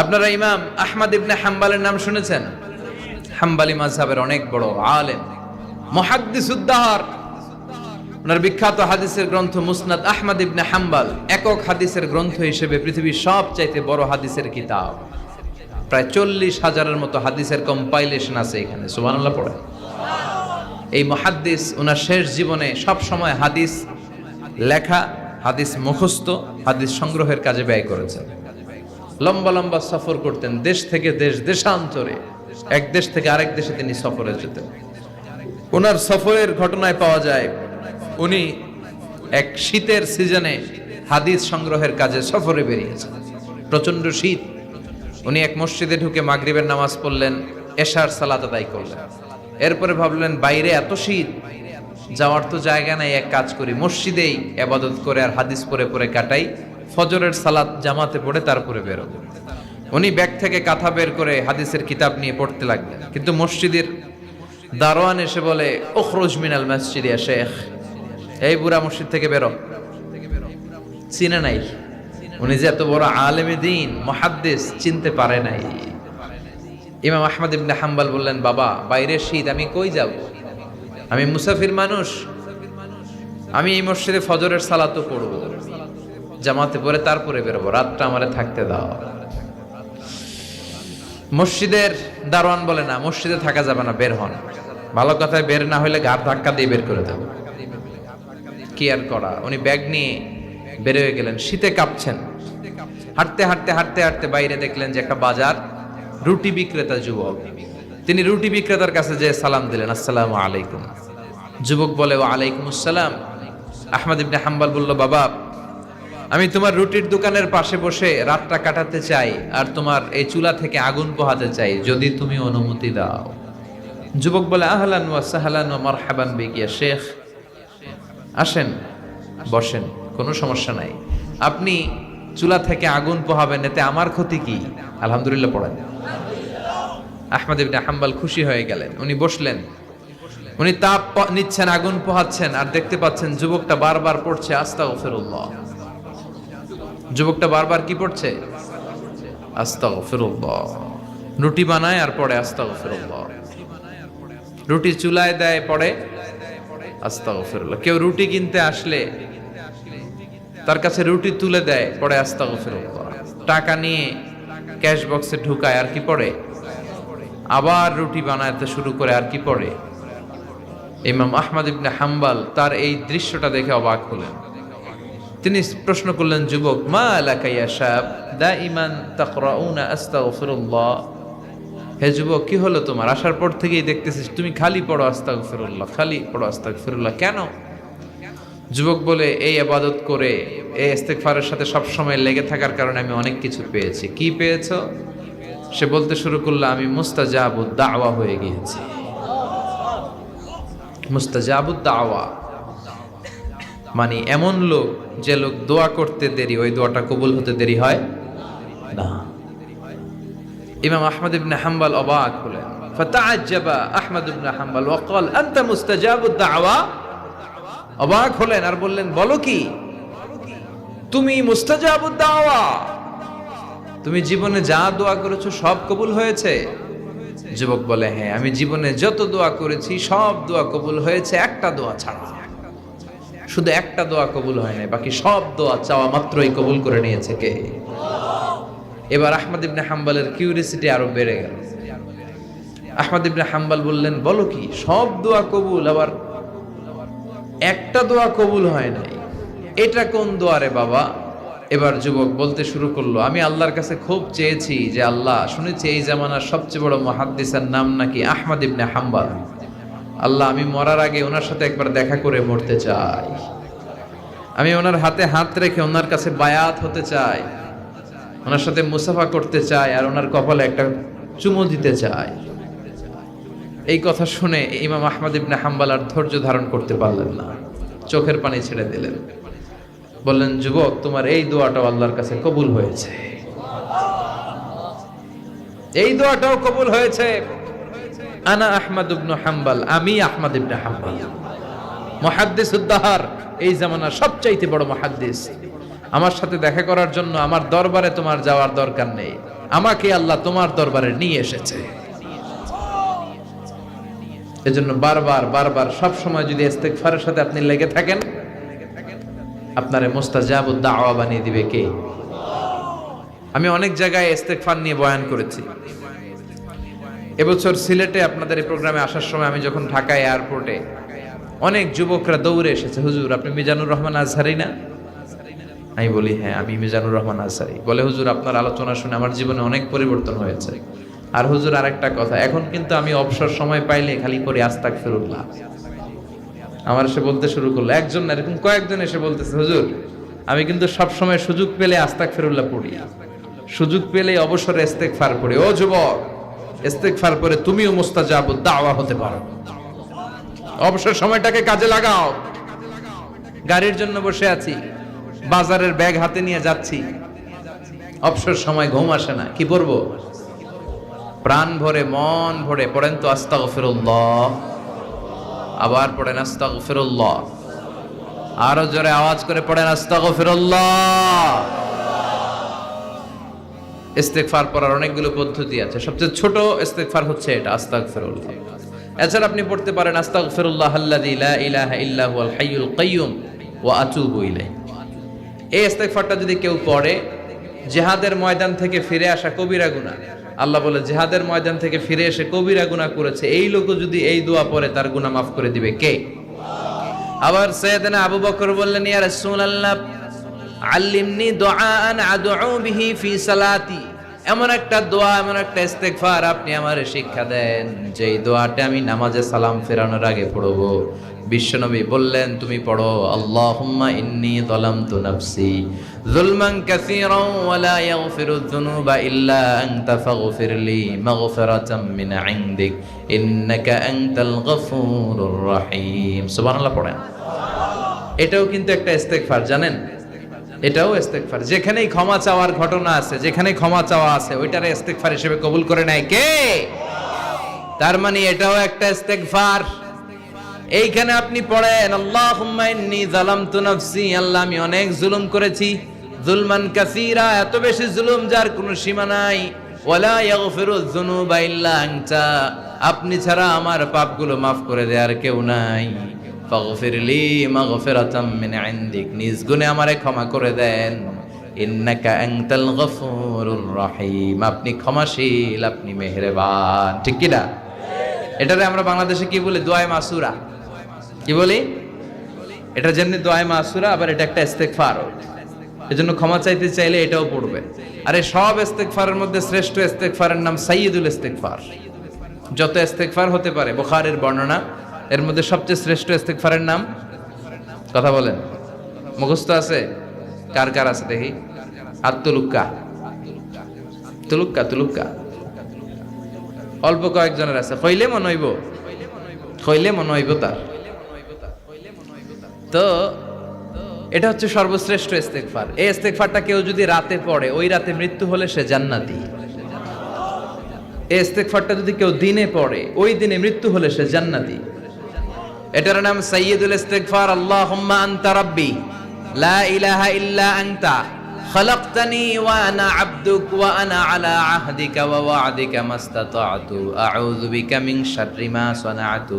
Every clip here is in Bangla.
আপনারা ইমাম আহমদ ইবনে হাম্বালের নাম শুনেছেন? হাম্বালি মাযহাবের অনেক বড় আলেম, মুহাদ্দিস উদ্দার। ওনার বিখ্যাত হাদিসের গ্রন্থ মুসনাদ আহমদ ইবনে হাম্বাল, একক হাদিসের গ্রন্থ হিসেবে পৃথিবীর সবচাইতে বড় হাদিসের কিতাব। প্রায় চল্লিশ হাজারের মতো হাদিসের কম্পাইলেশন আছে এখানে, সুবহানাল্লাহ পড়ে এই মহাদ্দিস, ওনার শেষ জীবনে সব সময় হাদিস লেখা, হাদিস মুখস্থ, হাদিস সংগ্রহের কাজে ব্যয় করেছেন। লম্বা লম্বা সফর করতেন দেশ থেকে দেশ, দেশান্তরে। এক দেশ থেকে আরেক দেশে তিনি সফরে যেতেন। ওনার সফরের ঘটনায় পাওয়া যায়, উনি এক শীতের সিজনে হাদিস সংগ্রহের কাজে সফরে বেরিয়েছেন। প্রচণ্ড শীত। উনি এক মসজিদে ঢুকে মাগরিবের নামাজ পড়লেন, এশার সালাত আদায় করলেন। এরপরে ভাবলেন, বাইরে এত শীত, যাওয়ার তো জায়গা নাই, এক কাজ করি, মসজিদেই আবাদত করে আর হাদিস পরে পরে কাটাই। ফজরের সালাত জামাতে পড়ে তারপরে বেরোবো উনি ব্যাগ থেকে কাঁথা বের করে হাদিসের কিতাব নিয়ে পড়তে লাগলেন। কিন্তু মসজিদের দারোয়ান এসে বলে ওখরুজ মিনাল মসজিদ ইয়া শেখ। এই বুড়া মসজিদ থেকে বেরো চিনে নাই। উনি যে এত বড় আলেমে দিন মহাদ্দেশ চিনতে পারে নাই। ইমাম আহমদ ইবনে হাম্বাল বললেন, বাবা বাইরে শীত, আমি কই যাব? আমি মুসাফির মানুষ। আমি এই মসজিদে ফজরের সালাতও পড়ব। জামাতে পরে তারপরে বেরোবো, রাতটা আমারে থাকতে দাও। মসজিদের দারোয়ান বলে না, মসজিদে থাকা যাবে না, বের হন। ভালো কথায় বের না হলে গার ধাক্কা দিয়ে বের করে দেবো। কি আর করা? উনি ব্যাগ নিয়ে বের হয়ে গেলেন, শীতে কাঁপছেন। হাঁটতে হাঁটতে হাঁটতে হাঁটতে বাইরে দেখলেন যে একটা বাজার, রুটি বিক্রেতা যুবক। তিনি রুটি বিক্রেতার কাছে যে সালাম দিলেন, আসসালামু আলাইকুম। যুবক বলে ও আলাইকুম আসসালাম। আহমদ ইবনে হাম্বাল বলল, বাবা আমি তোমার রুটির দোকানের পাশে বসে রাতটা কাটাতে চাই আর তোমার এই চুলা থেকে আগুন পোহাতে চাই, যদি তুমি অনুমতি দাও। যুবক বলে, আহলান ওয়া সাহলান ওয়া মারহাবান বিকিয়া শেখ। আসেন, বসেন, কোনো সমস্যা নাই। আপনি চুলা থেকে আগুন পোহাবেন, এতে আমার ক্ষতি কি? আলহামদুলিল্লাহ, পড়েন। আহমদ হাম্বাল খুশি হয়ে গেলেন। উনি বসলেন। উনি তাপ নিচ্ছেন, আগুন পোহাচ্ছেন, আর দেখতে পাচ্ছেন যুবকটা বারবার পড়ছে, আস্তাগফিরুল্লাহ। যুবকটা বারবার কি পড়ছে? আস্তাগফিরুল্লাহ। রুটি বানায় আর পড়ে আস্তাগফিরুল্লাহ। রুটি চুলায় দেয়, পড়ে আস্তাগফিরুল্লাহ। কেউ রুটি কিনতে আসলে তার কাছে রুটি তুলে দেয়, পড়ে আস্তাগফিরুল্লাহ। টাকা নিয়ে ক্যাশ বক্সে ঢুকায়, আর কি পড়ে? আবার রুটি বানাতে শুরু করে, আর কি পড়ে? ইমাম আহমদ ইবনে হাম্বাল তার এই দৃশ্যটা দেখে অবাক হলেন। তিনি প্রশ্ন করলেন, যুবক, মা আলাকা ইয়া শাব? দাইমান তাকরাউনা আস্তাগফিরুল্লাহ। হে যুবক, কি হলো তোমার? আসার পর থেকেই দেখতেছিস, তুমি খালি পড়ো আস্তাগফিরুল্লাহ, খালি পড়ো আস্তাগফিরুল্লাহ। কেন? যুবক বলে, এই আবাদত করে, এই ইস্তেগফারের সাথে সব সময় লেগে থাকার কারণে আমি অনেক কিছু পেয়েছি। কি পেয়েছ? সে বলতে শুরু করল, আমি মুস্তাজাবুদ দাওয়া হয়ে গিয়েছি। মুস্তাজাবুদ দাওয়া। মানে এমন লোক যে লোক দোয়া করতে দেরি, ওই দোয়াটা কবুল হতে দেরি হয়? না। ইমাম আহমদ ইবনে হাম্বাল অবাক হলেন। ফাতাআজ্জাবা আহমদ ইবনে হাম্বাল ওয়া ক্বাল আনতা মুস্তাজাবুদ দাআওয়া অবাক হলেন আর বললেন, বলো কি? তুমি মুস্তাজাবুদ দাওয়া? তুমি জীবনে যা দোয়া করেছ সব কবুল হয়েছে? যুবক বলে হ্যাঁ আমি জীবনে যত দোয়া করেছি সব দোয়া কবুল হয়েছে, একটা দোয়া ছাড়া। শুধু একটা দোয়া কবুল হয় নাই, বাকি সব দোয়া চাওয়া মাত্রই কবুল করে নিয়েছে কে? এবার আহমদ ইবনে হাম্বালের কিউরিসিটি আরও বেড়ে গেল। আহমদ ইবনে হাম্বাল বললেন, বলো কি, সব দোয়া কবুল, আবার একটা দোয়া কবুল হয় নাই? এটা কোন দোয়ারে বাবা? এবার যুবক বলতে শুরু করল, আমি আল্লাহর কাছে খুব চেয়েছি যে আল্লাহ, শুনেছি এই জামানার সবচেয়ে বড় মহাদ্দিসের নাম নাকি আহমদ ইবনে হাম্বাল। আল্লাহ, আমি মরার আগে ওনার সাথে একবার দেখা করে মরতে চাই। আমি ওনার হাতে হাত রেখে ওনার কাছে বায়াত হতে চাই। ওনার সাথে মুসাফা করতে চাই আর ওনার কপালে একটা চুমু দিতে চাই। এই কথা শুনে ইমাম আহমদ ইবনে হাম্বাল আর ধৈর্য ধারণ করতে পারলেন না। চোখের পানি ছেড়ে দিলেন। বললেন, যুবক, তোমার এই দোয়াটাও আল্লাহর কাছে কবুল হয়েছে। এই দোয়াটাও কবুল হয়েছে। আনা আহমদ ইবনু হাম্বাল, আমি আহমদ ইবনে হাম্বাল। মুহাদ্দিস উদ্দাহার, এই জামানার সবচাইতে বড় মুহাদ্দিস। আমার সাথে দেখা করার জন্য আমার দরবারে তোমার যাওয়ার দরকার নেই। আমাকে আল্লাহ তোমার দরবারে নিয়ে এসেছে। এজন্য বারবার বারবার সব সময় যদি ইস্তেগফারের সাথে আপনি লেগে থাকেন, আপনারে মোস্তাজাবুদ দাওয়া বানিয়ে দিবে কে? আমি অনেক জায়গায় ইস্তেগফার নিয়ে বয়ান করেছি। এবছর সিলেটে আপনাদের এই প্রোগ্রামে আসার সময় আমি যখন ঢাকা এয়ারপোর্টে অনেক যুবকরা দৌড়ে এসেছে। হুজুর, আপনি মিজানুর রহমান আজহারি না? আমি বলি হ্যাঁ আমি মিজানুর রহমান আজহারি। বলে, হুজুর, আপনার আলোচনা শুনে আমার জীবনে অনেক পরিবর্তন হয়েছে। আর হুজুর, আরেকটা কথা, এখন কিন্তু আমি অবসর সময় পাইলে খালি করে আস্তাক ফিরুল্লাহ আমার এসে বলতে শুরু করল, একজন না, এরকম কয়েকজন এসে বলতেছে, হুজুর, আমি কিন্তু সব সময় সুযোগ পেলে আস্তাক ফেরুল্লাহ পড়ি। সুযোগ পেলে অবসরে ইস্তেক ফার পড়ি। ও যুবক ইস্তেক ফার পরে তুমিও মুস্তাজাব, দাওয়া হতে পারো। অবসর সময়টাকে কাজে লাগাও। গাড়ির জন্য বসে আছি, বাজারের ব্যাগ হাতে নিয়ে যাচ্ছি। অবসর সময় ঘুম আসে না, কি পড়ব প্রাণ ভরে, মন ভরে পড়েন তো আস্তাগফিরুল্লাহ। আবার পড়েন আস্তাগফিরুল্লাহ। আরও জোরে আওয়াজ করে পড়েন আস্তাগফিরুল্লাহ। ইস্তেগফার পড়ার অনেকগুলো পদ্ধতি আছে। সবচেয়ে ছোট ইস্তেগফার হচ্ছে এটা, আস্তাগফিরুল্লাহ। এছাড়া আপনি পড়তে পারেন, আস্তাগফিরুল্লাহ আল্লাযী লা ইলাহা ইল্লা হুয়াল হাইয়ুল কাইয়্যুম ওয়া আতুবু ইলাইহি। এই ইস্তেগফারটা যদি কেউ পড়ে, জিহাদের ময়দান থেকে ফিরে আসা কবিরা গুনাহ। আল্লাহ বলে, জিহাদের ময়দান থেকে ফিরে এসে কবিরা গুনাহ করেছে। এই লোকও যদি এই দোয়া পড়ে, তার গুনাহ মাফ করে দিবে কে? আবার সৈয়দনা আবু বকর বললেন, ইয়া রাসূলুল্লাহ আল্লিমনি দুআআন আদউ বিহি ফি সালাতি। এমন একটা দোয়া, এমন একটা ইস্তেগফার আপনি আমার শিক্ষা দেন, যেই দোয়াটা আমি নামাজে সালাম ফেরানোর আগে পড়ব। বিশ্বনবী বললেন, তুমি পড়ো, আল্লাহুম্মা ইন্নী যালামতু নাফসি যুলমান কাসীরান ওয়া লা ইয়াগফিরু যুনুবা ইল্লা আনতা ফাগফিরলি মাগফিরাতাম মিন ইনদিক, ইন্নাকা আনতাল গফুরুর রহিম। সুবহানাল্লাহ পড়েন। এটাও কিন্তু একটা ইস্তেগফার, জানেন? এটাও ইস্তেগফার। যেখানেই ক্ষমা চাওয়ার ঘটনা আছে যেখানে ক্ষমা চাওয়া আছে, ওইটারে ইস্তেগফার হিসেবে কবুল করে নেয় কে? তার মানে এটাও একটা ইস্তেগফার। এইখানে আপনি পড়েন, আল্লাহুম্মা ইন্নী যালামতু নাফসি আল্লাহ, আমি অনেক জুলুম করেছি। জুলমান কাসীরা, এত বেশি জুলুম যার কোনো সীমা নাই। ওয়ালা ইয়াগফিরু যুনুবা ইল্লা আনতা। আপনি ছাড়া আমার পাপগুলো মাফ করে দেওয়ার কেউ নাই। ফাগফিরলি মাগফিরাতাম মিন ইনদিক। নিজ গুণে আমারে ক্ষমা করে দেন। ইন্নাকা আনতাল গফুরুর রহিম। আপনি ক্ষমাশীল, আপনি মেহেরবান। ঠিক কি না? এটারে আমরা বাংলাদেশে কি বলি? দোয়ায় মাসুরা। কি বলি? এটা যেমনি দোয়ায় মাসুরা, আবার এটা একটা ইস্তেগফার এজন্য ক্ষমা চাইতে চাইলে এটাও পড়বে। আরে সব ইস্তেগফারের মধ্যে শ্রেষ্ঠ ইস্তেগফারের নাম সাইয়্যিদুল ইস্তেগফার। যত ইস্তেগফার হতে পারে, বুখারীর বর্ণনা এর মধ্যে সবচেয়ে শ্রেষ্ঠ ইস্তেগফারের নাম? কথা বলেন। মুখস্থ আছে? কার কার আছে দেখি? আত্মলুক্কা তুলুক্কা। তুলুক্কা তুলুক্কা। অল্প কয়েকজনের আছে। হইলে মন হইব। হইলে মন হইব তার। তো এটা হচ্ছে সর্বশ্রেষ্ঠ ইস্তেগফার। এই ইস্তেগফারটা কেউ যদি রাতে পড়ে, ওই রাতে মৃত্যু হলে সে জান্নাতি। এই ইস্তেগফারটা যদি কেউ দিনে পড়ে, ওই দিনে মৃত্যু হলে সে জান্নাতি। এটার নাম সাইয়্যিদুল ইস্তিগফার, আল্লাহুম্মা আনতা রাব্বি, লা ইলাহা ইল্লা আনতা, খলকতনি ওয়া আনা আবদুক ওয়া আনা আলা আহদিকা ওয়া ওয়া'দিকা মাসতাতা'তু, আউযু বিকা মিন শাররি মা সানা'তু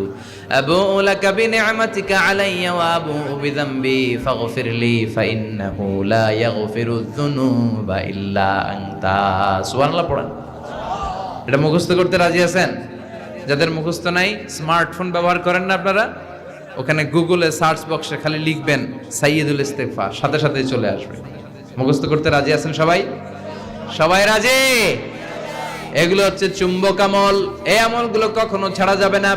আবু'উ লাকা বিনি'মাতিকা আলাইয়া ওয়া আবু'উ বিযামবি ফাগফিরলি ফা ইন্নাহু লা ইয়াগফিরু যুনুবা ইল্লা আনতা। সুবহানাল্লাহ, পড়েন। এটা মুখস্থ করতে রাজি আছেন? যাদের মুখস্থ নাই স্মার্টফোন ব্যবহার করেন না আপনারা, ওখানে গুগলে সার্চ বক্সে খালি লিখবেন সাইয়্যিদুল ইস্তেগফার, সাথে সাথে চলে আসবে। মুখস্থ করতে রাজি আছেন সবাই? সবাই রাজি? এগুলো হচ্ছে চুম্বক আমল। এই আমলগুলো কখনো ছাড়া যাবে না।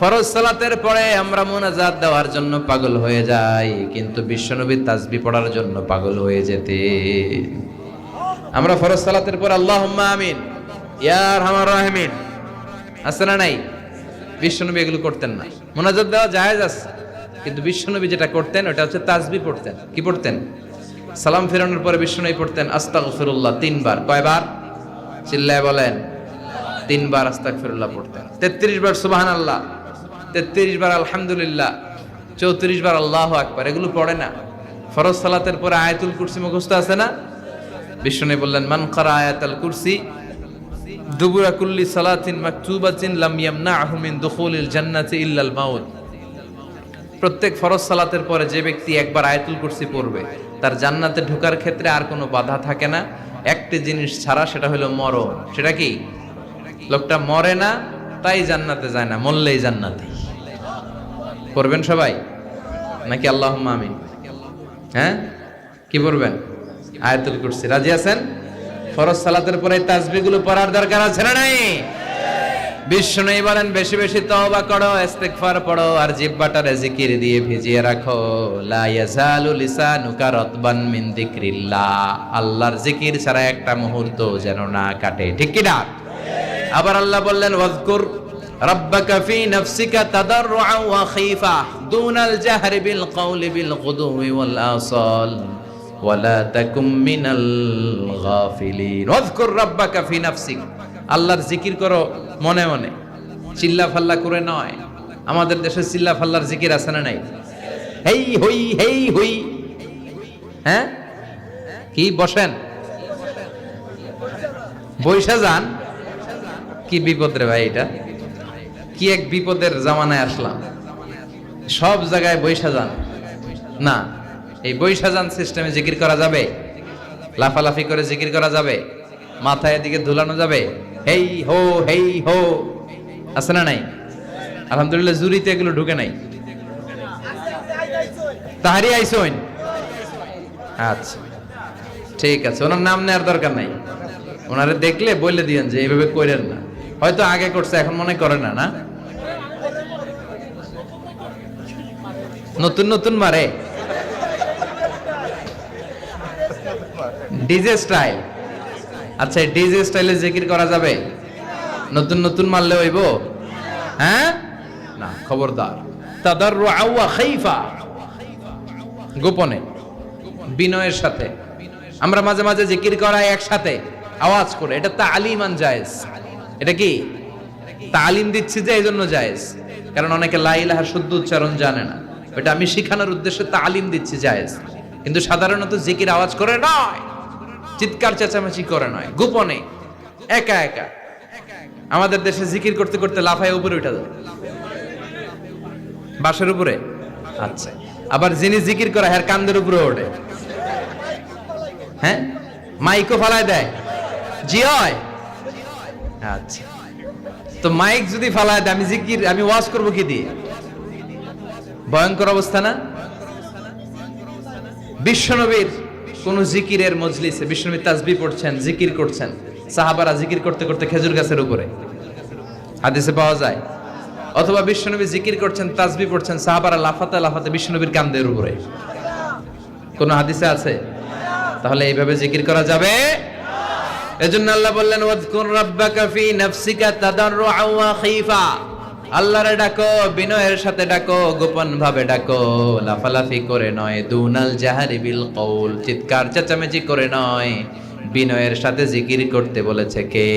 ফরজ সালাতের পরে আমরা মোনাজাত দেওয়ার জন্য পাগল হয়ে যাই, কিন্তু বিশ্বনবী তাসবি পড়ার জন্য পাগল হয়ে যেতে। আমরা ফরজ সালাতের পর আল্লাহুম্মা আমিন। ইয়ার হামার রাহমিন। আছে না নাই বিশ্বনবী এগুলো করতেন না। মোনাজাত দেওয়া জায়েজ আছে, কিন্তু বিশ্বনবী যেটা করতেন, ওটা হচ্ছে তাসবি পড়তেন। কি পড়তেন? সালাম ফেরানোর পরে বিশ্বনবী পড়তেন, আস্তাগফিরুল্লাহ, তিনবার। কয়বার? চিল্লায় বলেন, তিনবার আস্তাগফিরুল্লাহ পড়তেন। তেত্রিশ বার সুবহানাল্লাহ, তেত্রিশ বার আলহামদুলিল্লাহ, চৌত্রিশ বার আল্লাহ আকবার, এগুলো পড়ে না। ফরজ সালাতের পরে আয়াতুল কুরসি মুখস্থ আছে না? বিষ্ণু বললেন, মান করা আয়াতুল কুরসি দুবুরা কুল্লি সালাতিন মাকতুবাতিন লাম ইয়ামনাহু মিন দুখুলিল জান্নাতি ইল্লাল মাউত। প্রত্যেক ফরজ সালাতের পরে যে ব্যক্তি একবার আয়াতুল কুরসি পড়বে, তার জান্নাতে ঢোকার ক্ষেত্রে আর কোনো বাধা থাকে না। একটি জিনিস ছাড়া সেটা হলো মরণ। সেটা কি? লোকটা মরে না, তাই জান্নাতে যায় না, মরলেই জান্নাতে। পড়বেন সবাই? নাকি আল্লাহ আমিন? হ্যাঁ? কি পড়বেন? আয়াতুল কুরসি। রাজি আছেন? ফরজ সালাতের পরে তাসবিগুলো পড়ার দরকার আছে না নাই? বিষ্ণু বলেন, বেশি বেশি তওবা করো, ইস্তেগফার পড়ো আর জিহ্বাটারে জিকির দিয়ে ভিজিয়ে রাখো। লা ইয়াজালু লিসানুকা রাতবান মিন যিকরিল্লাহ। আল্লাহর জিকির ছাড়া একটা মুহূর্ত যেন না কাটে। ঠিক কি না? আবার আল্লাহ বললেন, ওয়াজকুর রাব্বাকা ফি নাফসিকা তাদাররুআ ওয়া খীফা দুনাল জাহরি বিল কওলি বিল গুদুই ওয়াল আসাল। ওয়ালা তাকুম মিনাল গাফিলিন। ওয়াজকুর রাব্বাকা ফি নাফসিক। আল্লাহর জিকির করো মনে মনে। চিল্লা ফাল্লা করে নয়। আমাদের দেশে চিল্লা ফাল্লার জিকির আছে না নাই? হেই হই হেই হই। হ্যাঁ? কি বসেন? বৈশা যান। কি বিপদ রে ভাই এটা? কি এক বিপদের জামানায় আসলাম? সব জায়গায় বৈশা যান। না। এই বৈশা যান সিস্টেমে জিকির করা যাবে? লাফালাফি করে জিকির করা যাবে? মাথায় এদিকে ধুলানো যাবে? হেই হো হেই হো। আছে না নাই? আলহামদুলিল্লাহ, জুরিতে এগুলো ঢুকে নাই। তাহারি আইসইন? আচ্ছা। ঠিক আছে, ওনার নাম নেওয়ার দরকার নাই। ওনারে দেখলে বলে দিয়েন যে এইভাবে করেন না। হয়তো আগে করছে, এখন মনে করে না না? নতুন নতুন মারে। ডিজে স্টাইল আচ্ছা ডিজে স্টাইলে জিকির করা যাবে? নতুন নতুন মারলে হইব? হ্যাঁ? না, খবরদার। তাদার আউয়া খাইফা। গোপনে, বিনয়ের সাথে। আমরা মাঝে মাঝে জিকির করাই একসাথে। আওয়াজ করে। এটা তালিমান জায়েজ। এটা কি? তালিম দিচ্ছি যে এই জন্য জায়েজ। কারণ অনেকে লাইলাহার শুদ্ধ উচ্চারণ জানে না। এটা আমি শিখানোর উদ্দেশ্যে তালিম দিচ্ছি জায়েজ। কিন্তু সাধারণত জিকির আওয়াজ করে নয়। চিৎকার, চেঁচামেচি করে নয়, গোপনে, একা একা। আমাদের দেশে জিকির করতে করতে লাফায় উপরে উঠে যায়। বাসের উপরে? আচ্ছা। আবার যিনি জিকির করে হ্যার কান্দের উপরে ওঠে। হ্যাঁ? মাইকও ফালায় দেয়। জি হয়? আচ্ছা। তো মাইক যদি ফালায় দেয়, আমি জিকির, আমি ওয়াজ করব কি দিয়ে? ভয়ঙ্কর অবস্থা না? বিশ্বনবীর কোন জিকিরের মজলিসে বিশ্বনবী তাসবি পড়ছেন, জিকির করছেন। সাহাবারা জিকির করতে করতে খেজুর গাছের উপরে। হাদিসে পাওয়া যায়। অথবা বিশ্বনবী জিকির করছেন, তাসবি পড়ছেন, সাহাবারা লাফাতে লাফাতে বিশ্বনবীর কান্দের উপরে। কোন হাদিসে আছে? তাহলে এইভাবে জিকির করা যাবে। এজন্য আল্লাহ বললেন, ওয়াজকুর রাব্বাকা ফি নাফসিকা তাদাররুআ ওয়া খীফা। আল্লাহরে ডাকো, বিনয়ের সাথে ডাকো গোপন ভাবে ডাকো। লাফালাফি করে নয়, দুনাল জাহারি বিল কৌল চিৎকার চেঁচামেচি করে নয়, বিনয়ের সাথে জিকির করতে বলেছে কে?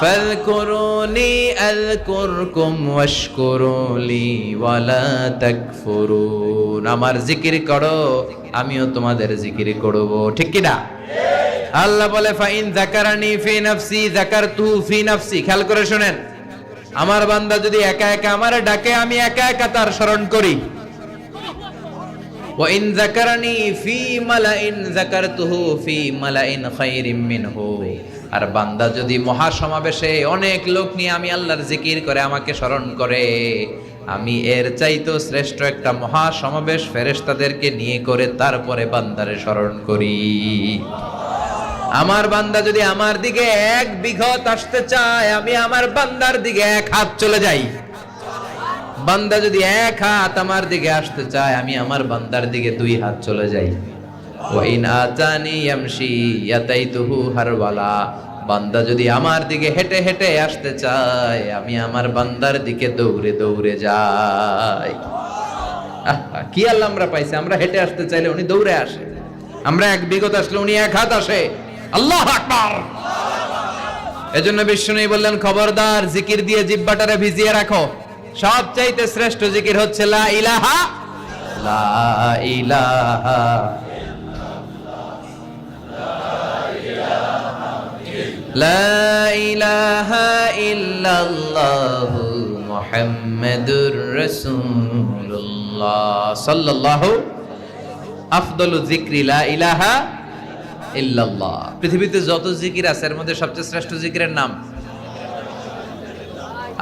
ফাযকুরুনি আযকুরকুম ওয়াশকুরুলি ওয়ালা তাকফুরুন। আমার জিকির করো, আমিও তোমাদের জিকির করব। ঠিক কি না? আল্লাহ বলে, ফাইন জাকারানি ফি নাফসি জাকারতু ফি নাফসি। খেয়াল করে শুনেন। আমার বান্দা যদি একা একা আমার ডাকে, আমি একা একা তার স্মরণ করি। ওয়াইন জাকারানি ফি মালাইন জাকারতুহু ফি মালাইন খায়রিম মিনহু। আর বান্দা যদি মহা সমাবেশে অনেক লোক নিয়ে আমি আল্লাহর জিকির করে আমাকে স্মরণ করে, আমি এর চাইতো শ্রেষ্ঠ একটা মহা সমাবেশ ফেরেশতাদেরকে নিয়ে করে তারপরে বান্দারে স্মরণ করি। আমার বান্দা যদি আমার দিকে এক বিঘত আসতে চায়, আমি আমার বান্দার দিকে এক হাত চলে যাই। বান্দা যদি এক হাত আমার দিকে আসতে চায়, আমি আমার বান্দার দিকে দুই হাত চলে যাই। ওয়াইন আতানি ইয়ামশি ইয়াতাইতুহু হারওয়ালা। বান্দা যদি আমার দিকে হেঁটে হেঁটে আসতে চায়, আমি আমার বান্দার দিকে দৌড়ে দৌড়ে যাই। কি আল্লাহ আমরা পাইছি? আমরা হেঁটে আসতে চাইলে উনি দৌড়ে আসে। আমরা এক বিগত আসলে উনি এক হাত আসে। আল্লাহ আকবার। এজন্য বিষ্ণু বললেন, খবরদার, জিকির দিয়ে জিব্বাটারে ভিজিয়ে রাখো। সবচাইতে শ্রেষ্ঠ জিকির হচ্ছে, লা ইলাহা লা ইলাহা লা ইলাহা ইল্লাল্লাহু মুহাম্মাদুর রাসূলুল্লাহ। সাল্লাল্লাহু আফদলু যিকরি, লা ইলাহা ইল্লাল্লাহ। পৃথিবীতে যত জিকির আছে, এর মধ্যে সবচেয়ে শ্রেষ্ঠ জিকিরের নাম?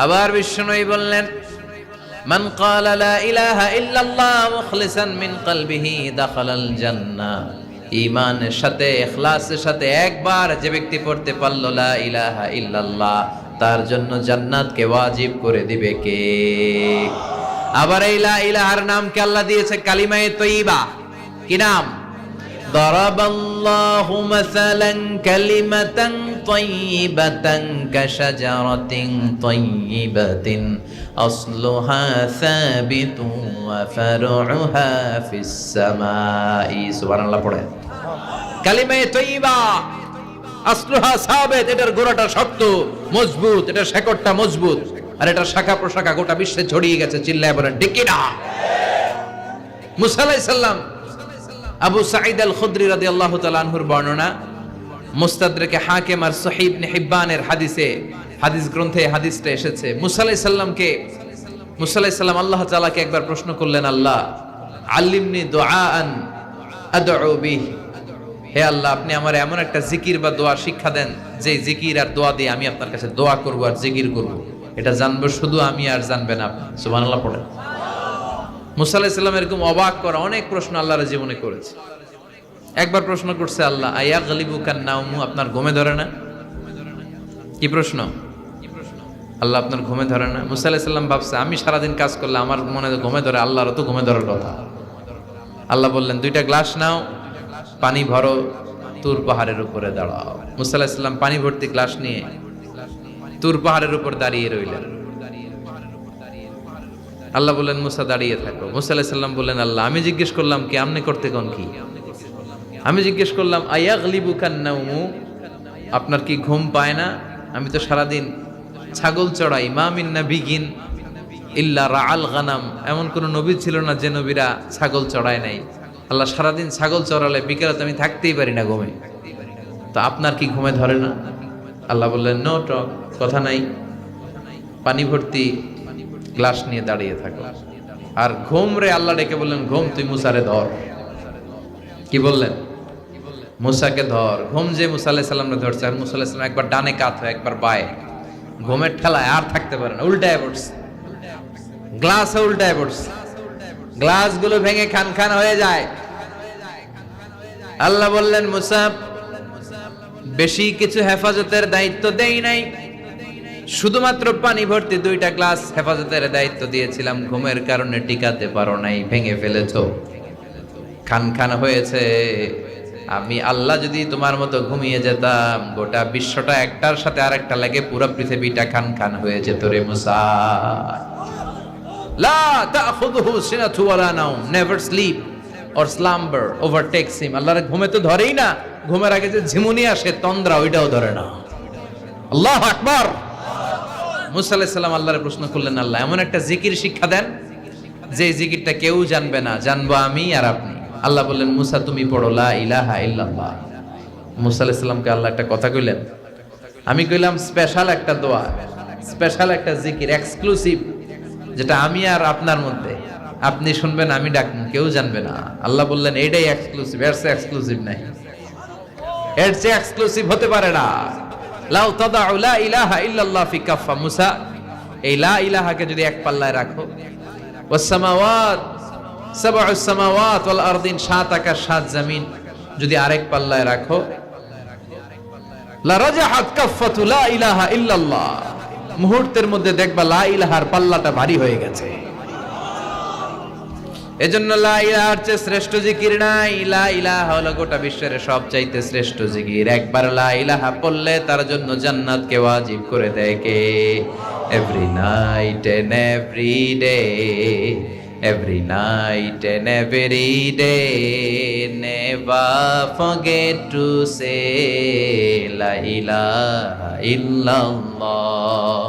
আবার বিষ্ণুই বললেন, মান ক্বালা লা ইলাহা ইল্লাল্লাহ মুখলিসান মিন কলবিহি দাখালাল জান্নাহ। ইমানের সাথে, এখলাসের সাথে একবার যে ব্যক্তি পড়তে পারল লা ইলাহা ইল্লাল্লাহ, তার জন্য জান্নাত জান্নাতকে ওয়াজিব করে দিবে কে? আবার এই লা ইলাহার নামকে আল্লাহ দিয়েছে কালিমায়ে তৈবা কি নাম? ضرب الله مثلا كلمة طيبة كشجرة طيبة أصلها ثابت وفرعها في السماء سبحان الله পড়ে কালিমায়ে তয়্যিবা আসলুহা সাবেত এটার গোড়াটা শক্ত মজবুত এটার শেকড়টা মজবুত আর এটার শাখা প্রশাখা গোটা বিশ্বে ছড়িয়ে গেছে চিল্লায় বলেন ডিকিনা মুসা আলাইহিস সালাম আবু সাঈদ আল খুদরি রাদিয়াল্লাহু তাআলা আনহুর বর্ণনা, মুস্তাদরেকে হাকিম আর সহিহ ইবনে হিব্বানের হাদিসে, হাদিস গ্রন্থে হাদিসটা এসেছে। মুসা আলাইহিস সালামকে, মুসা আলাইহিস সালাম আল্লাহ তাআলাকে একবার প্রশ্ন করলেন, আল্লাহ, আল্লিমনি বিহি। হে আল্লাহ, আপনি আমার এমন একটা জিকির বা দোয়া শিক্ষা দেন যে জিকির আর দোয়া দিয়ে আমি আপনার কাছে দোয়া করব আর জিকির করব। এটা জানব শুধু আমি আর জানবেন আপনি। সুবহানাল্লাহ, পড়েন। মুসা আলাইহিস এরকম অবাক করা অনেক প্রশ্ন আল্লাহর জীবনে করেছে। একবার প্রশ্ন করছে আল্লাহ আয়া গলিবু কান্নাউমু আপনার ঘুমে ধরে না? কি প্রশ্ন? আল্লাহ আপনার ঘুমে ধরে না? মুসা আলাইহিস ভাবছে, আমি সারাদিন কাজ করলে আমার মনে ঘুমে ধরে, আল্লাহরও তো ঘুমে ধরার কথা। আল্লাহ বললেন, দুইটা গ্লাস নাও, পানি ভরো, তুর পাহাড়ের উপরে দাঁড়াও। মুসা আলাইহিস পানি ভর্তি গ্লাস নিয়ে তুর পাহাড়ের উপর দাঁড়িয়ে রইলেন। আল্লাহ বললেন, মুসা দাঁড়িয়ে থাকো। মুসা সালাম বললেন, আল্লাহ, আমি জিজ্ঞেস করলাম কি? আমনে করতে কোন কি? আমি জিজ্ঞেস করলাম আয়াগলিবু কান্নাউমু আপনার কি ঘুম পায় না? আমি তো সারাদিন ছাগল চড়াই। মামিন নাবিগিন ইল্লা রাআল গানাম। এমন কোন নবী ছিল না যে নবীরা ছাগল চড়ায় নাই? আল্লাহ, সারাদিন ছাগল চড়ালে বিকেলে তো আমি থাকতেই পারি না ঘুমে। তো আপনার কি ঘুমে ধরে না? আল্লাহ বললেন, নো টক, কথা নাই। পানি ভর্তি গ্লাস নিয়ে দাঁড়িয়ে থাকো। আর ঘুম রে আল্লাহ ডেকে বললেন, ঘুম তুই মুসারে ধর। কি বললেন? মুসাকে ধর। ঘুম যে মুসা আলাহ ধরছে, আর মুসা সাল্লাম একবার ডানে কাত হয় একবার বায়ে। ঘুমের ঠেলায় আর থাকতে পারে না, উল্টায় পড়ছে। গ্লাস উল্টায় পড়ছে। গ্লাসগুলো ভেঙে খান খান হয়ে যায়। আল্লাহ বললেন, মুসা, বেশি কিছু হেফাজতের দায়িত্ব দেই নাই। শুধুমাত্র পানি ভর্তি দুইটা গ্লাস হেফাজতের দায়িত্ব দিয়েছিলাম, ঘুমের কারণে টিকাতে পারো নাই, ভেঙে ফেলেছ। খান খান হয়েছে, আমি আল্লাহ যদি তোমার মতো ঘুমিয়ে যেতাম, গোটা বিশ্বটা একটার সাথে আর একটা লাগে পুরো পৃথিবীটা খান খান হয়ে যেত রে মুসা। নেভার স্লিপ স্লাম্বার ঘুমে তো ধরেই না, ঘুমের আগে যে ঝিমুনি আসে, তন্দ্রা ওইটাও ধরে না। আল্লাহু আকবার! মুসা আলাইহিস সালাম আল্লাহর প্রশ্ন করলেন, আল্লাহ, এমন একটা জিকির শিক্ষা দেন, যে জিকিরটা কেউ জানবে না, জানব আমি আর আপনি। আল্লাহ বললেন, মুসা, তুমি পড়ো, লা ইলাহা ইল্লাল্লাহ। মুসা আলাইহিস সালামকে আল্লাহ একটা কথা কইলেন, আমি কইলাম, স্পেশাল একটা দোয়া, স্পেশাল একটা জিকির, এক্সক্লুসিভ, যেটা আমি আর আপনার মধ্যে। আপনি শুনবেন, আমি ডাকবো, কেউ জানবে না। আল্লাহ বললেন, এটাই এক্সক্লুসিভ, এর এক্সক্লুসিভ নাই। এর চেয়ে এক্সক্লুসিভ হতে পারে না। লাউ তাদাউ লা ইলাহা ইল্লাল্লাহ ফি কাফা মুসা। এই লা ইলাহাকে যদি এক পাল্লায় রাখো। ওয়াস সামাওয়াত সাবউ সামাওয়াত ওয়াল আরদিন, সাত আকাশ, সাত জমিন যদি আরেক পাল্লায় রাখো। লা রাজাহাত কাফাতু লা ইলাহা ইল্লাল্লাহ। মুহূর্তের মধ্যে দেখবা লা ইলাহার পাল্লাটা ভারী হয়ে গেছে। এজন্য লা ইলাহার চেয়ে শ্রেষ্ঠ জিকির নাই। লা ইলাহা হলো গোটা বিশ্বের সবচাইতে শ্রেষ্ঠ জিকির। একবার লা ইলাহা পড়লে তার জন্য জান্নাত জান্নাতকে ওয়াজিব করে দেয় কে? Every night and every day every night and every day never forget to say লা ইলাহা ইল্লাল্লাহ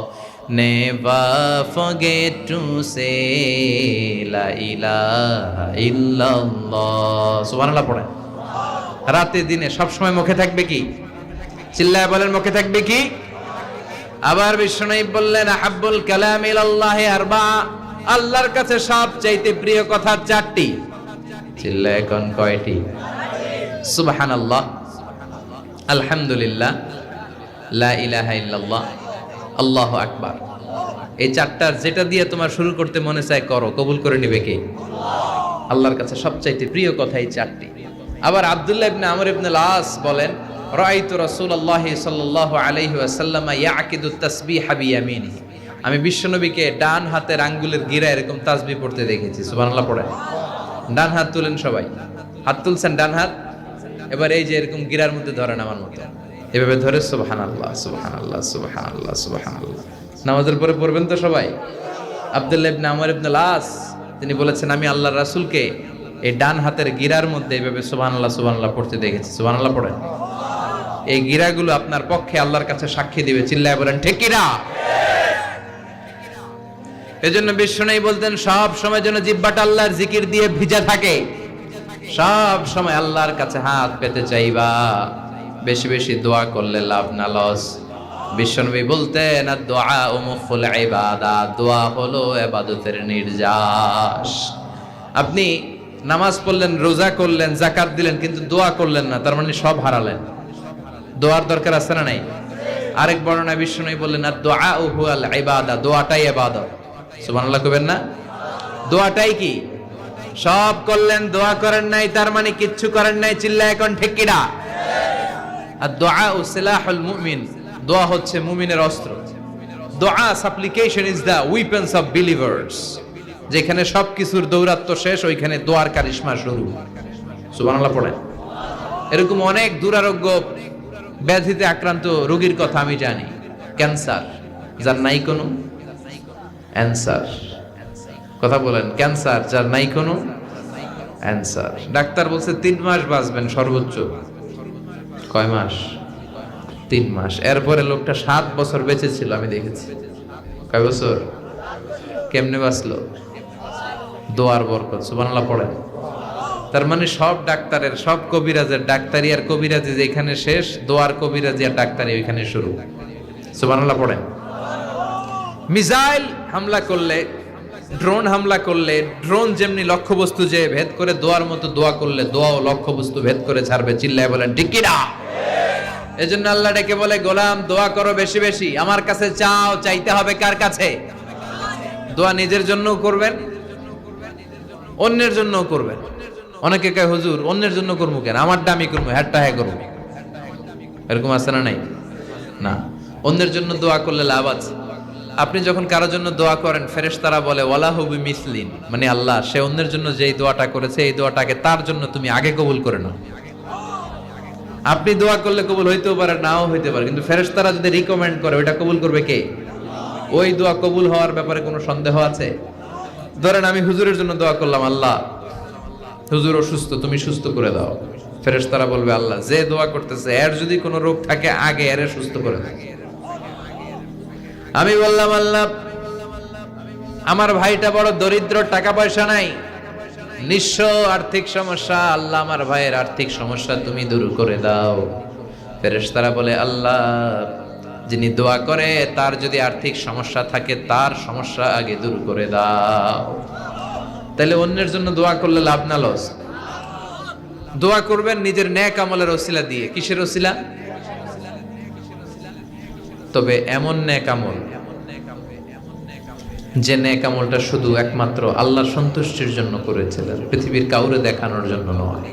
Never forget to say La ilaha illallah সুবহানাল্লাহ পড়েন রাতে দিনে সব সময় মুখে থাকবে কি চিল্লায় বলেন মুখে থাকবে কি আবার বিশ্বনবী বললেন, আহাব্বুল কালাম ইলাল্লাহ আরবা। আল্লাহর কাছে সবচাইতে প্রিয় কথা চারটি। চিল্লায় এখন কয়টি? সুবহানাল্লাহ, আলহামদুলিল্লাহ, লা ইলাহা ইল্লাল্লাহ। আল্লাহু আকবার। এই চারটার যেটা দিয়ে তোমার শুরু করতে মনে চায় করো, কবুল করে নিবে কে? আল্লাহর কাছে সবচাইতে প্রিয় কথা এই চারটি। আবার আব্দুল্লাহ ইবনে আমর ইবনে লাস বলেন, রাআইতু রাসূলুল্লাহি সাল্লাল্লাহু আলাইহি ওয়াসাল্লাম ইয়াকিদু তাসবিহা বিয়ামিনিহি। আমি বিশ্বনবীকে ডান হাতের আঙ্গুলের গিরা এরকম তাসবিহ পড়তে দেখেছি, সুবহানাল্লাহ পড়েন। ডান হাত তুলেন সবাই। হাত তুলছেন ডান হাত? এবার এই যে এরকম গিরার মধ্যে ধরেন আমার মতো। এভাবে ধরে সুবহান আল্লাহ সুবহান আল্লাহ সুবহান আল্লাহ সুবহান আল্লাহ নামাজের পরে পড়বেন তো সবাই? আব্দুল্লাহ ইবনে আমর ইবনে লাস তিনি বলেছেন, আমি আল্লাহর রাসূলকে এই ডান হাতের গিরার মধ্যে এভাবে সুবহান আল্লাহ সুবহান আল্লাহ পড়তে দেখেছি। সুবহান আল্লাহ পড়েন। এই গিরাগুলো আপনার পক্ষে আল্লাহর কাছে সাক্ষী দিবে। চিল্লায় বলেন, ঠিক কিনা এজন্য বিষ্ণু বলতেন, সব সময় যেন জিব্বাটা আল্লাহর জিকির দিয়ে ভিজা থাকে। সব সময় আল্লাহর কাছে হাত পেতে চাইবা। বেশি বেশি দোয়া করলে লাভ না, লস। বিশ্বনবী বলতেন আর দোয়া ও মুখুল ইবাদা, দোয়া হলো এবাদতের নির্যাস। আপনি নামাজ পড়লেন, রোজা করলেন জাকাত দিলেন, কিন্তু দোয়া করলেন না, তার মানে সব হারালেন। দোয়ার দরকার আছে না নাই? আরেক বর্ণনা বিষ্ণু বললেন আর দোয়া ও হুয়াল ইবাদা, দোয়াটাই এবাদত। সুবহানাল্লাহ কইবেন না? দোয়াটাই কি? সব করলেন, দোয়া করেন নাই, তার মানে কিচ্ছু করেন নাই চিল্লা এখন ঠেকিরা আর দোয়া ও সিলাহুল মুমিন দোয়া হচ্ছে মুমিনের অস্ত্র। দোয়া supplication is the weapons of believers যেখানে সবকিছুর দৌরাত্ম শেষ, ওইখানে দোয়ার কারিশমা শুরু। সুবহানাল্লাহ পড়েন। এরকম অনেক দুরারোগ্য ব্যাধিতে আক্রান্ত রোগীর কথা আমি জানি। ক্যান্সার। যার নাই কোনো, অ্যান্সার। কথা বলেন, ক্যান্সার, যার নাই কোনো, অ্যান্সার। ডাক্তার বলছে, তিন মাস বাঁচবেন সর্বোচ্চ। কয় মাস? তিন মাস। এরপরে লোকটা সাত বছর বেঁচে ছিল, আমি দেখেছি। কয় বছর? কেমনে বাঁচলো? দোয়ার বরকত, সুবহানাল্লাহ পড়েন। তার মানে সব ডাক্তারের, সব কবিরাজের ডাক্তারি আর কবিরাজি যেখানে শেষ, দোয়ার কবিরাজি আর ডাক্তারি ওইখানে শুরু। সুবহানাল্লাহ পড়েন। মিসাইল হামলা করলে ড্রোন হামলা করলে, ড্রোন যেমনি লক্ষ্যবস্তু যে ভেদ করে, দোয়ার মতো দোয়া করলে, দোয়াও লক্ষ্যবস্তু ভেদ করে ছাড়বে, চিল্লায় বলেন টিকিরা জন্য আল্লাহ ডেকে বলে, গোলাম, দোয়া করো বেশি বেশি, আমার কাছে চাও, চাইতে হবে কার কাছে? দোয়া নিজের জন্যও করবেন, অন্যের জন্যও করবেন। অনেকে কয়, হুজুর, অন্যের জন্য করব কেন? আমার দামি করব, হ্যাটটা হ্যাঁ করব। এরকম আছে না নাই? না। অন্যের জন্য দোয়া করলে লাভ আছে। আপনি যখন কারোর জন্য দোয়া করেন ফেরেশ তারা বলে ওয়ালা হুবি মিসলিন মানে আল্লাহ, সে অন্যের জন্য যেই দোয়াটা করেছে, এই দোয়াটাকে তার জন্য তুমি আগে কবুল করে নাও। আপনি দোয়া করলে কবুল হইতেও পারে, নাও হইতে পারে, কিন্তু ফেরেশতারা যদি রিকমেন্ড করে, ওইটা কবুল করবে কে? ওই দোয়া কবুল হওয়ার ব্যাপারে কোনো সন্দেহ আছে? ধরেন আমি হুজুরের জন্য দোয়া করলাম, আল্লাহ, হুজুর অসুস্থ, তুমি সুস্থ করে দাও। ফেরেশতারা বলবে, আল্লাহ, যে দোয়া করতেছে, এর যদি কোনো রোগ থাকে, আগে এর সুস্থ করে দাও। আমি বললাম, আল্লাহ, আমার ভাইটা বড় দরিদ্র টাকা পয়সা নাই। নিঃস্ব আর্থিক সমস্যা, আল্লাহ আমার ভাইয়ের আর্থিক সমস্যা তুমি দূর করে দাও। ফেরেশতারা বলে, আল্লাহ, যিনি দোয়া করে, তার যদি আর্থিক সমস্যা থাকে, তার সমস্যা আগে দূর করে দাও। তাহলে অন্যের জন্য দোয়া করলে লাভ না, লস। দোয়া করবেন নিজের ন্যাক আমলের ওসিলা দিয়ে। কিসের ওসিলা? তবে এমন ন্যাক আমল যে ন্যাক আমলটা শুধু একমাত্র আল্লাহর সন্তুষ্টির জন্য করেছিলেন, পৃথিবীর কাউরে দেখানোর জন্য নয়।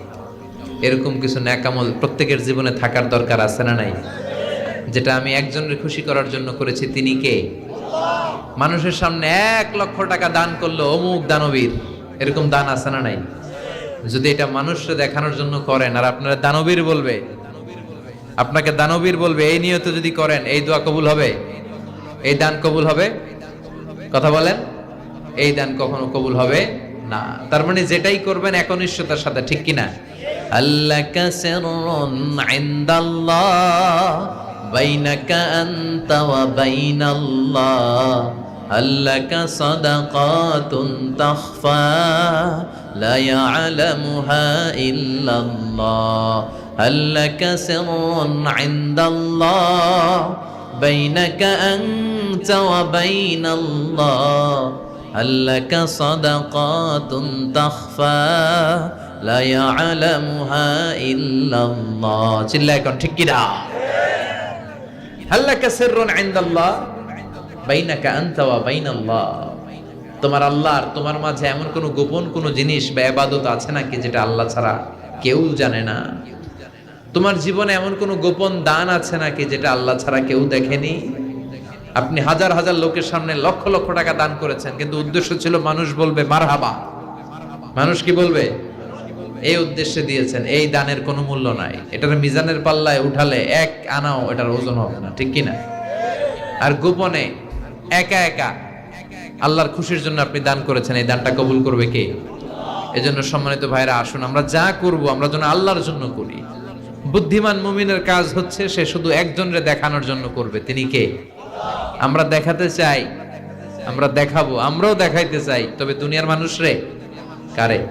এরকম কিছু ন্যাক আমল প্রত্যেকের জীবনে থাকার দরকার আছে না নাই? যেটা আমি একজনের খুশি করার জন্য করেছি, তিনি কে? মানুষের সামনে এক লক্ষ টাকা দান করল অমুক দানবীর। এরকম দান আছে না নাই? যদি এটা মানুষকে দেখানোর জন্য করেন, আর আপনারা দানবীর বলবে আপনাকে দানবীর বলবে এই নিয়ত যদি করেন এই দোয়া কবুল হবে এই দান কবুল হবে কথা বলেন এই দান কখনো কবুল হবে না তার মানে যেটাই করবেন একনিষ্ঠতার সাথে ঠিক কিনা আল্লাহ بينك أنت وبين الله هل لك صدقات تخفى لا يعلمها إلا الله هل لك سر عند الله بينك أنت وبين الله هل لك صدقات تخفى لا يعلمها إلا الله চিল্লায় কোন ঠিক কিনা হাল্লাকা সিররুন ইনদাল্লাহ বাইনাকা আনতা ওয়া বাইনাল্লাহ তোমার আল্লাহ আর তোমার মাঝে এমন কোন গোপন কোন জিনিস বা ইবাদত আছে নাকি যেটা আল্লাহ ছাড়া কেউ জানে না তোমার জীবনে এমন কোন গোপন দান আছে নাকি যেটা আল্লাহ ছাড়া কেউ দেখেনি? আপনি হাজার হাজার লোকের সামনে লক্ষ লক্ষ টাকা দান করেছেন, কিন্তু উদ্দেশ্য ছিল মানুষ বলবে, মারহাবা। মানুষ কি বলবে? এই উদ্দেশ্যে দিয়েছেন, এই দানের কোনো মূল্য নাই। এটার মিজানের পাল্লায় উঠালে এক আনাও এটার ওজন হবে না, ঠিক কিনা? আর গোপনে একা একা আল্লাহর খুশির জন্য আপনি দান করেছেন, এই দানটা কবুল করবে কে? এজন্য সম্মানিত ভাইরা, আসুন, আমরা যা করব, আমরা যেন আল্লাহর জন্য করি। বুদ্ধিমান মুমিনের কাজ হচ্ছে সে শুধু একজনরে দেখানোর জন্য করবে। তিনি কে? আমরা দেখাতে চাই। আমরা দেখাবো। আমরাও দেখাইতে চাই। তবে দুনিয়ার মানুষরে? কারে?